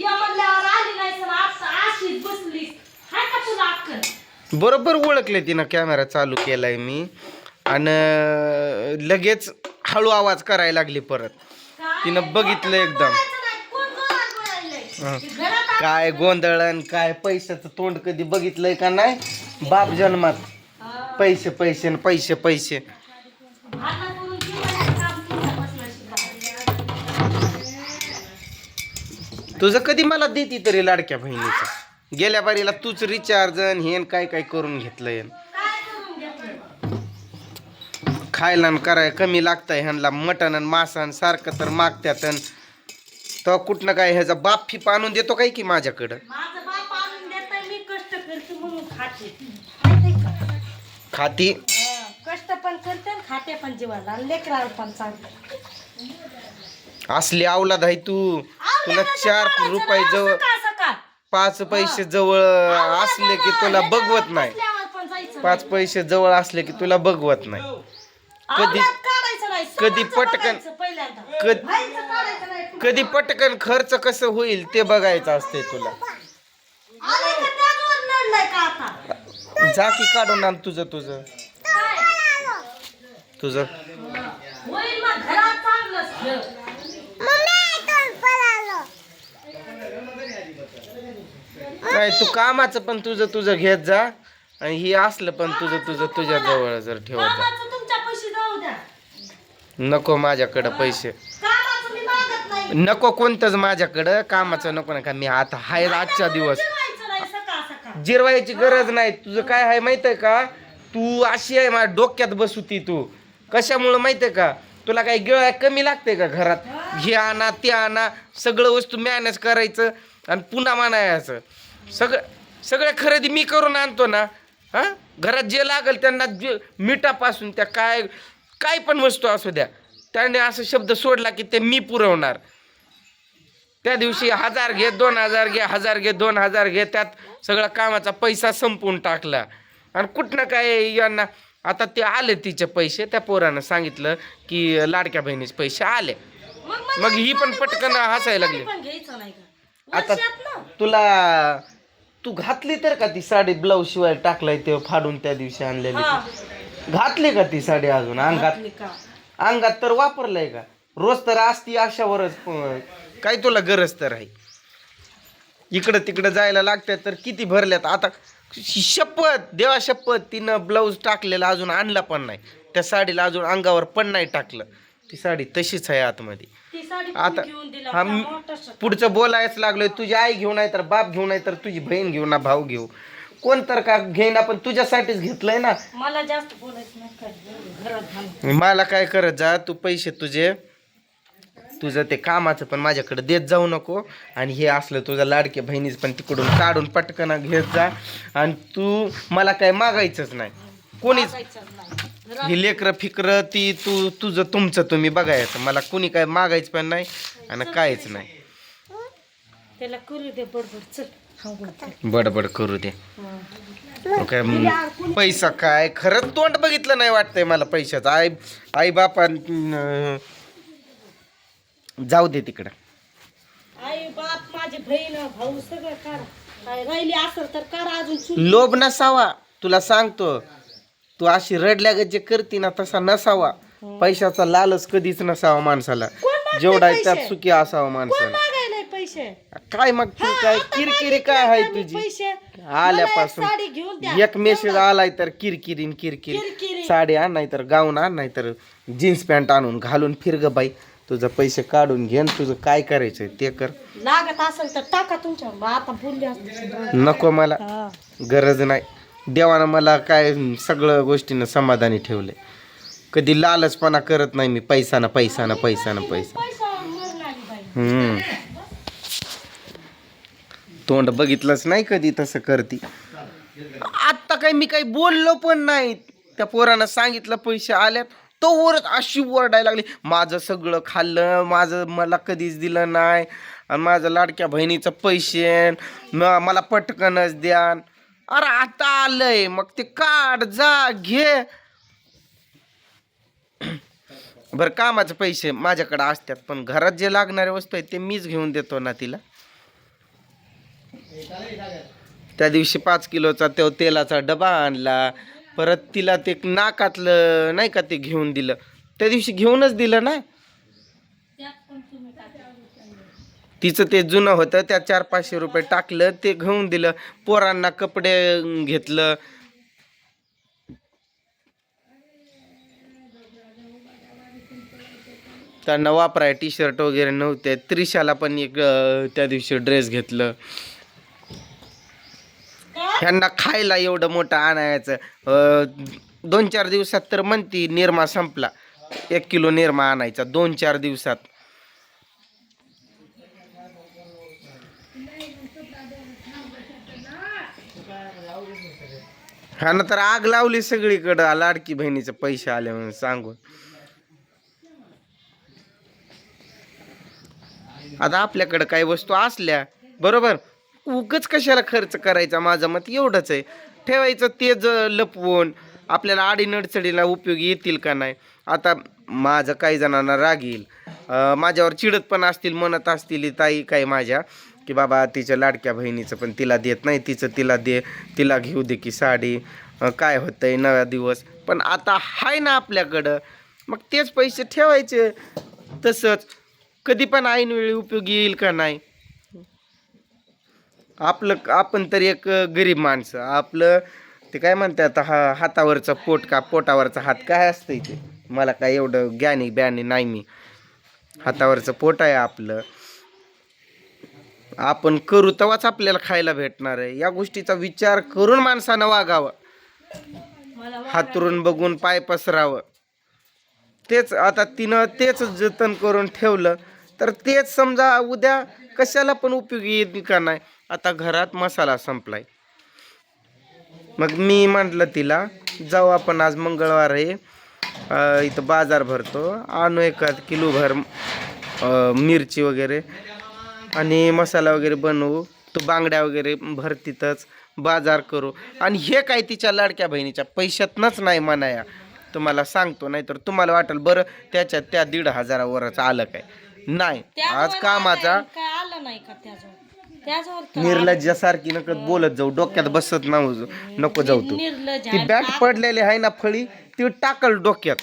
या म्हणल्यावर आली नाही सर आता अशीच बसलीस हाय का तुला अक्कल? बरोबर ओळखले तिनं कॅमेरा चालू केलाय मी. आणि लगेच हळू आवाज करायला लागली परत. काय? तिनं बघितलं एकदम? हं. घरात काय गोंधळण काय पैशाचं तोंड कधी बघितलंय का नाही? बाप जन्मात. पैसे पैसे न पैसे पैसे. तुझं कधी मला देती तरी लाडक्या बहिणीचं? गेल्या बारीला तूच रिचार्ज हेन काय काय करून घेतलंय खायला कराय कमी लागतंय ह्यांना मटण आणि मासा न सारखं तर मागत्यात तो कुठनं काय ह्याचा बाप फिप आणून देतो काय की माझ्याकडं? खाते. कष्ट पण करते खाते पण जीवाला. लेकराला पण असली अवलाद आहे तू. तुला चार रुपये जवळ पाच पैसे जवळ असले की तुला बघवत नाही. पाच पैसे जवळ असले की तुला बघवत नाही. कधी- कधी पटकन- कधी- पटकन खर्च कसं होईल ते बघायचं असते तुला. जा की काढून आण तुझं तुझं? तुझं. काय तू कामाचं पण तुझं तुझं घेत जा. आणि ही असलं पण तुझं तुझं तुझ्या जवळ जर ठेवत जा. कामाचं तुमच्या पैसे जाऊ द्या. नको माझ्याकडं पैसे. कामाचं मी मागत नाही. नको कोणतंच माझ्याकडं. कामाचं नको नका. मी आता हाय आजचा दिवस. जेवायचं नाही सकाळ सकाळ. जिरवायची गरज नाही. तुझं काय आहे माहीत आहे का? तू अशी आहे माझ्या डोक्यात बसुती तू कशामुळं माहीत आहे का? तुला काही गिळ कमी लागते का घरात? हे आणा ते आणा. सगळं वस्तू मॅनेज करायचं आणि पुन्हा म्हणायचं. सगळं सगळं खरेदी मी करून आणतो ना हां? घरात जे लागेल त्यांना जे मिठापासून त्या काय काय पण वस्तू असू द्या. त्याने असं शब्द सोडला की ते मी पुरवणार. त्या दिवशी हजार घे दोन हजार घे हजार घे दोन हजार घे त्यात सगळा कामाचा पैसा संपवून टाकला. आणि कुठनं काय यांना आता ते आले तिचे पैसे त्या पोरानं सांगितलं की लाडक्या बहिणीचे पैसे आले. मग मग ही पण पटकन हसायला लागली. आता तुला तू घातली तर का ती साडी ब्लाऊज शिवायला टाकलाय ते फाडून त्या दिवशी आणलेली? ती? घातली का ती साडी अजून अंगात? घातली का? अंगात तर वापरलंय का? रोज तर असती अशावरच अं, काय तुला गरज तर आहे? इकडं तिकडं जायला लागतात तर किती भरल्यात? आता शपथ देवा शपथ तिनं ब्लाऊज टाकलेला अजून आणला पण नाही. त्या साडीला अजून अंगावर पण नाही टाकलं. ती साडी तशीच आहे आतमध्ये. ती साडी आता पण घेऊन दिला हा होता, मी- मोठा शर्ट. पुढचं बोलायच लागलोय तुझी आई घेऊ नाही तर बाप घेऊ नाही तर तुझी बहीण घेऊ ना भाऊ घेऊ. कोण तर का घेईना पण तुझ्यासाठीच घेतलंय ना. मला जास्त बोलायचं नाही काय घरात मला काय करत जा तू पैसे तुझे तुझं ते कामाचं पण माझ्याकडे देत जाऊ नको. आणि हे असलं तुझं लाडके बहिणीच पण तिकडून काढून पटकन घेत जा. आणि तू मला काय मागायचंच नाही. कोणीच ही लेकरं फिकरं ती तू तुझं तुमचं तुम्ही बघायचं मला कोणी काय मागायचं पण नाही आणि काहीच नाही. त्याला करू दे बडबड चल. बडबड करू दे. मग काय म, पैसा काय? खरंच तोंड बघितलं नाही वाटतंय मला पैशाचं. आई आई बापा जाऊ दे तिकडं. आई बाप माझी बहीण भाऊ सगळं करा राहिली असेल तर करा अजून लोभ नसावा. तुला सांगतो तू अशी रडल्यागत जे करती ना तसा नसावा. पैशाचा लालच कधीच नसावा माणसाला. जेवढा आहे त्यात? सुखी असावा माणसाला. मागायला पैसे? काय मग तू काय किरकिरी काय आहे तुझी? पैसे. आल्यापासून एक साडी घेऊन द्या. एक मेसेज. आलाय तर किरकिरीन किरकिर. किरकिरी. साडी आण नाही तर गाऊन आण नाही तर जीन्स पॅन्ट आणून घालून फिर ग बाई. तुझं पैसे काढून घे आणि तुझं काय करायचंय ते कर. लागत असेल तर टाका तुमच्या. मग आता बोलले असते नको मला. गरज नाही. देवानं मला काय सगळं गोष्टीनं समाधानी ठेवलंय. कधी लालचपणा करत नाही मी पैसा ना पैसा ना पैसा ना पैसा हम्म. तोंड बघितलंच नाही कधी तसं करती. आत्ता काय मी काही बोललो पण नाही. त्या पोरानं सांगितलं पैसे आल्यात. तो वरच अशी ओरडायला लागली माझं सगळं खाल्लं माझं मला कधीच दिलं नाही. आणि माझं लाडक्या बहिणीचं पैसे मला पटकनच द्या अरे आता आलंय. मग ते काढ जा घे. बरं कामाचे पैसे माझ्याकडे असतात पण घरात जे लागणारे वस्तू आहेत ते मीच घेऊन देतो ना तिला. त्या दिवशी पाच किलोचा तो तेलाचा डबा आणला. परत तिला ते नाकातलं नाही का ते घेऊन दिलं. त्या दिवशी घेऊनच दिलं ना त्यात पण तुम्ही टाका. तिचं ते जुनं होतं त्या चार पाचशे रुपये टाकलं ते घेऊन दिलं पोरांना कपडे घेतलं. त्यांना वापराय टी शर्ट वगैरे नव्हते. त्रिशाला पण एक त्या दिवशी ड्रेस घेतलं. ह्यांना खायला एवढं मोठं आणायचं. दोन चार दिवसात तर म्हणती निरमा संपला. एक किलो निरमा आणायचा दोन चार दिवसात. ह्यानं तर आग लावली सगळीकडं. लाडकी बहिणीचे पैसे आले म्हणून सांगून. आता आपल्याकडं काही वस्तू असल्या बरोबर? उगच कशाला खर्च करायचा? माझं मत एवढंच आहे. ठेवायचं तेज लपवून आपल्याला अडीनडचडीला उपयोग येतील का नाही? आता माझं काही जणांना राग येईल. माझ्यावर चिडत पण असतील म्हणत असतील ताई काही माझ्या? की बाबा तिच्या लाडक्या बहिणीचं पण तिला देत नाही तिचं तिला दे तिला घेऊ दे की साडी. काय होतं आहे नव्या दिवस. पण आता हाय ना आपल्याकडं. मग तेच पैसे ठेवायचे. तसंच कधी पण ऐनवेळी उपयोगी येईल का नाही? आपलं आपण तर एक गरीब माणसं. आपलं ते काय म्हणतात हा हातावरचा पोट का पोटावरचा हात काय असतं ते? मला काय एवढं ज्ञानी ब्यानी नाही मी. हातावरचं पोट आहे आपलं. आपण करू तेव्हाच आपल्याला खायला भेटणार आहे. या गोष्टीचा विचार करून माणसानं वागावं. हातरून बघून पाय पसरावं. तेच आता तिनं तेच जतन करून ठेवलं तर तेच समजा उद्या कशाला पण उपयोगी येईल का नाही आता घरात मसाला संपलाय. मग मी म्हटलं तिला जाऊ आपण आज मंगळवार आहे इथं बाजार भरतो. आणू एखाद किलो भर मिरची वगैरे. आणि मसाला वगैरे बनवू तो बांगड्या वगैरे भर तिथंच बाजार करू. आणि हे काय तिच्या लाडक्या बहिणीच्या पैशातनंच नाही म्हणाया. तुम्हाला सांगतो नाही तर तुम्हाला वाटेल बरं त्याच्यात त्या दीड हजारावरच आलं काय? नाही. आज कामाचा निर्लज्जासारखी नकत बोलत जाऊ डोक्यात बसत नाव नको जाऊ तू. ती. बॅट पडलेली आहे ना फळी ती टाकल डोक्यात.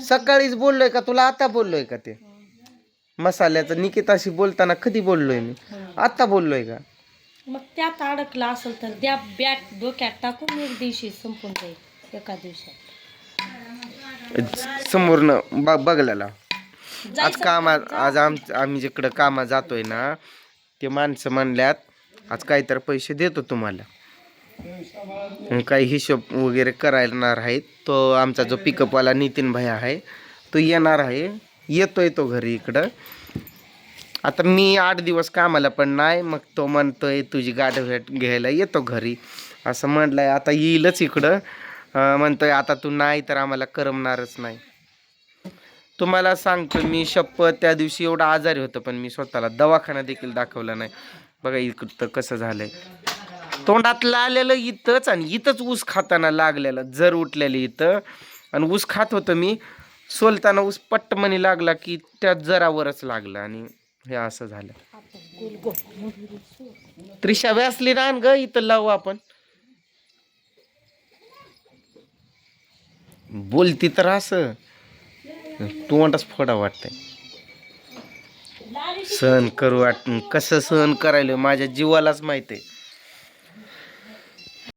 सकाळीच बोललोय का तुला आता बोललोय का ते? मसाल्याचं. निकिताशी बोलताना कधी बोललोय मी? आता बोललोय का? मग त्यात अडकला असेल तर द्या बॅट डोक्यात टाकून एक दिवशी संपून जाईल एका दिवसात. समोरनं ब बघलेला आज कामा आज आम आम्ही जिकडं कामा जातोय ना ते माणसं म्हणल्यात आज काहीतरी पैसे देतो तुम्हाला. अन काही हिशोब वगैरे करायणार आहेत. तो आमचा जो पिकअपवाला नितीन भाई आहे तो येणार आहे. येतोय तो घरी इकडं. आता मी आठ दिवस कामाला पण नाही मग तो म्हणतोय तुझी गाठ भेट घ्यायला येतो घरी. असं म्हटलंय आता येईलच इकडं. म्हणतोय आता तू नाही तर आम्हाला करमणारच नाही. तुम्हाला सांगतो मी शपथ त्या दिवशी एवढा आजारी होतं पण मी स्वतःला दवाखाना देखील दाखवला नाही. बघा इकडं कसं झालंय. तोंडात आलेलं इथंच आणि इथंच ऊस खाताना लागलेलं जर उठलेलं इथं. आणि ऊस खात होतं मी सोलताना ऊस पट्टमणी लागला की त्या जरावरच लागलं आणि हे असं झालं. त्रिशा व्यासली ना ग इथं लावू आपण. बोलती तर असं. तोंडच फोडा वाटतंय. सहन करू वाट कसं सहन करायला? माझ्या जीवालाच माहिती आहे